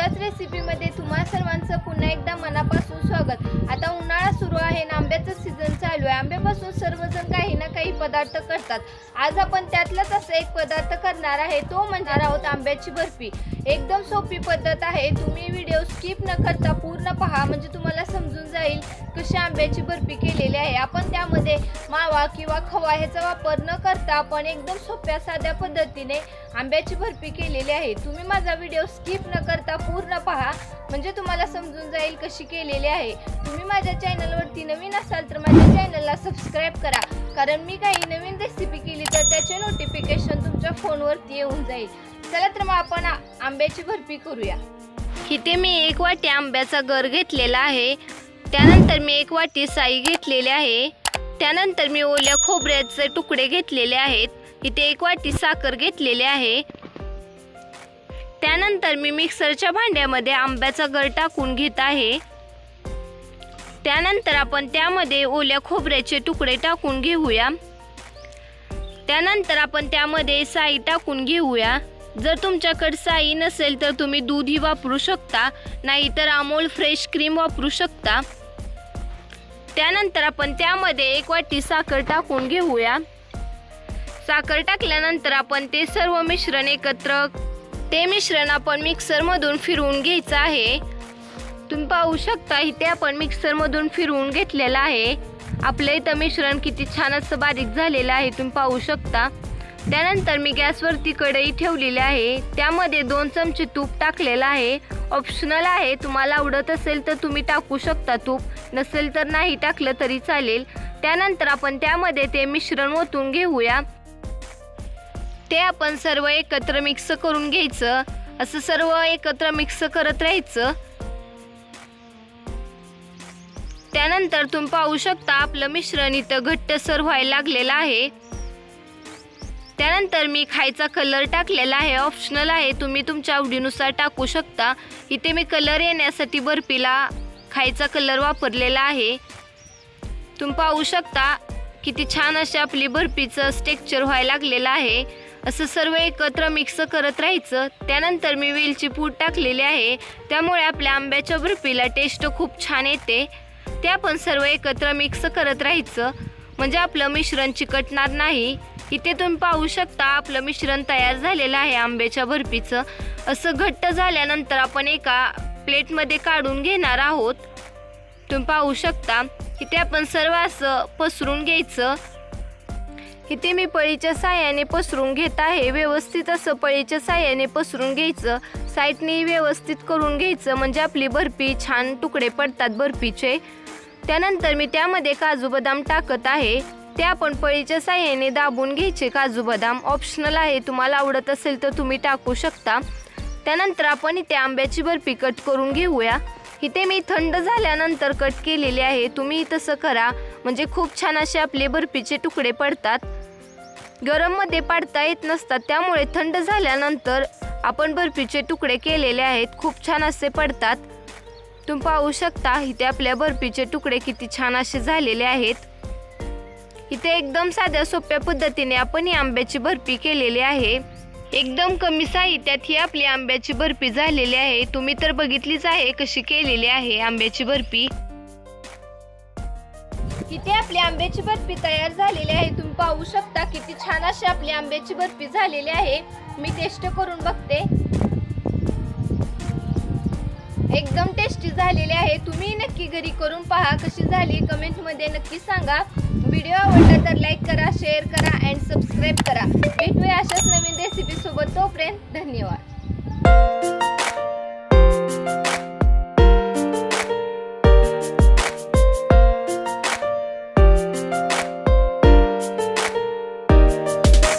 तुझ्याच रेसिपीमध्ये तुम्हा सर्वांचं पुन्हा एकदा मनापासून स्वागत. आता उन्हाळा सुरू आहे आणि आंब्याचं सीझन चालू आहे. आंब्यापासून सर्वजण काही ना काही पदार्थ करतात. आज आपण त्यातलाच असं एक पदार्थ करणार आहे तो म्हणजे आहोत आंब्याची बर्फी. एकदम सोपी पद्धत आहे. तुम्ही व्हिडिओ स्किप न करता पूर्ण पहा म्हणजे तुम्हाला समजून जाईल. कशी आंब्याची बर्फी केलेली आहे. आपण त्यामध्ये मावा किंवा खवा ह्याचा वापर न करता आपण एकदम सोप्या साध्या पद्धतीने आंब्याची बर्फी केलेली आहे. तुम्ही माझा व्हिडिओ स्किप न करता पूर्ण पहा. म्हणजे तुम्हाला समजून जाईल कशी केलेली आहे. तुम्ही माझ्या चॅनलवरती नवीन असाल तर माझ्या चॅनलला सबस्क्राईब करा. कारण मी काही नवीन रेसिपी केली तर त्याचे नोटिफिकेशन तुमच्या फोनवरती येऊन जाईल. चला तर मग आपण आंब्याची भरपी करूया. इथे मी एक वाटी आंब्याचा गर घेतलेला आहे. त्यानंतर मी एक वाटी साई घेतलेली आहे. त्यानंतर मी ओल्या खोबऱ्याचे तुकडे घेतलेले आहेत. इथे एक वाटी साखर घेतलेली आहे. त्यानंतर मी मिक्सरच्या भांड्यामध्ये आंब्याचा गर टाकून घेत आहे. त्यानंतर आपण त्यामध्ये ओल्या खोबऱ्याचे तुकडे टाकून घेऊया. त्यानंतर आपण त्यामध्ये साई टाकून घेऊया. जर तुमच्याकडे साई नसेल तर तुम्ही दूधही वापरू शकता. नाहीतर अमोल फ्रेश क्रीम वापरू शकता. त्यानंतर आपण त्यामध्ये एक वाटी साखर टाकून घेऊया. साखर टाकल्यानंतर आपण ते सर्व मिश्रण एकत्र ते मिश्रण आपण मिक्सरमधून फिरवून घ्यायचं आहे. तुम्ही पाहू शकता इथे आपण मिक्सरमधून फिरवून घेतलेलं आहे. आपलं इथं मिश्रण किती छान असं बारीक झालेलं आहे तुम्ही पाहू शकता. त्यानंतर मी गॅसवरती कढई ठेवलेली आहे. त्यामध्ये दोन चमचे तूप टाकलेलं आहे. ऑप्शनल आहे तुम्हाला आवडत असेल तर तुम्ही टाकू शकता तूप. नसेल तर नाही टाकलं तरी चालेल. त्यानंतर आपण त्यामध्ये ते मिश्रण ओतून घेऊया. ते आपण सर्व एकत्र मिक्स करून घ्यायचं. असं सर्व एकत्र मिक्स करत राहायचं. त्यानंतर तुम्ही पाहू शकता आपलं मिश्रण इथं घट्टसर व्हायला लागलेलं आहे. त्यानंतर मी खायचा कलर टाकलेला आहे. ऑप्शनल आहे. तुम्ही तुमच्या आवडीनुसार टाकू शकता. इथे मी कलर येण्यासाठी बर्फीला खायचा कलर वापरलेला आहे. तुम्ही पाहू शकता किती छान अशी आपली बर्फीचं स्टेक्चर व्हायला लागलेलं आहे. असं सर्व एकत्र मिक्स करत राहायचं. त्यानंतर मी वेलची पूड टाकलेली आहे. त्यामुळे आपल्या आंब्याच्या बर्फीला टेस्ट खूप छान येते. ते आपण सर्व एकत्र मिक्स करत राहायचं. म्हणजे आपलं मिश्रण चिकटणार नाही. इथे तुम्ही पाहू शकता आपलं मिश्रण तयार झालेलं आहे आंब्याच्या बर्फीचं असं घट्ट झाल्यानंतर आपण एका प्लेटमध्ये काढून घेणार आहोत. तुम्ही पाहू शकता इथे आपण सर्व असं पसरून घ्यायचं. इथे मी पळीच्या साह्याने पसरून घेत आहे. व्यवस्थित असं पळीच्या साह्याने पसरून घ्यायचं. साईडने व्यवस्थित करून घ्यायचं म्हणजे आपली बर्फी छान तुकडे पडतात बर्फीचे. त्यानंतर मी त्यामध्ये काजू बदाम टाकत आहे. ते आपण पळीच्या साह्याने दाबून घ्यायचे. काजू बदाम ऑप्शनल आहे. तुम्हाला आवडत असेल तर तुम्ही टाकू शकता. त्यानंतर आपण इथे आंब्याची बर्फी कट करून घेऊया. इथे मी थंड झाल्यानंतर कट केलेली आहे. तुम्ही तसं करा. म्हणजे खूप छान असे आपले बर्फीचे तुकडे पडतात. गरममध्ये पाडता येत नसतात. त्यामुळे थंड झाल्यानंतर आपण बर्फीचे तुकडे केलेले आहेत. खूप छान असे पडतात. तुम्ही पाहू शकता इथे आपल्या बर्फीचे तुकडे किती छान असे झालेले आहेत. इथे एकदम साध्या सोप्या पद्धतीने आपण ही आंब्याची बर्फी केलेली आहे. एकदम कमी साहित्यात ही आपली आंब्याची बर्फी झालेली आहे. तुम्ही तर बघितलीच आहे कशी केलेली आहे आंब्याची बर्फी इथे आपली आंब्याची बर्फी तयार झालेली आहे. तुम्ही पाहू शकता किती छान अशी आपली आंब्याची बर्फी झालेली आहे. मी टेस्ट करून बघते. एकदम टेस्टी झालेली आहे. तुम्ही नक्की घरी करून पहा कशी झाली. कमेंटमध्ये नक्की सांगा. व्हिडिओ आवडला तर लाईक करा शेअर करा अँड सबस्क्राईब करा. भेटूया अशाच नवीन रेसिपीसोबत तोपर्यंत धन्यवाद.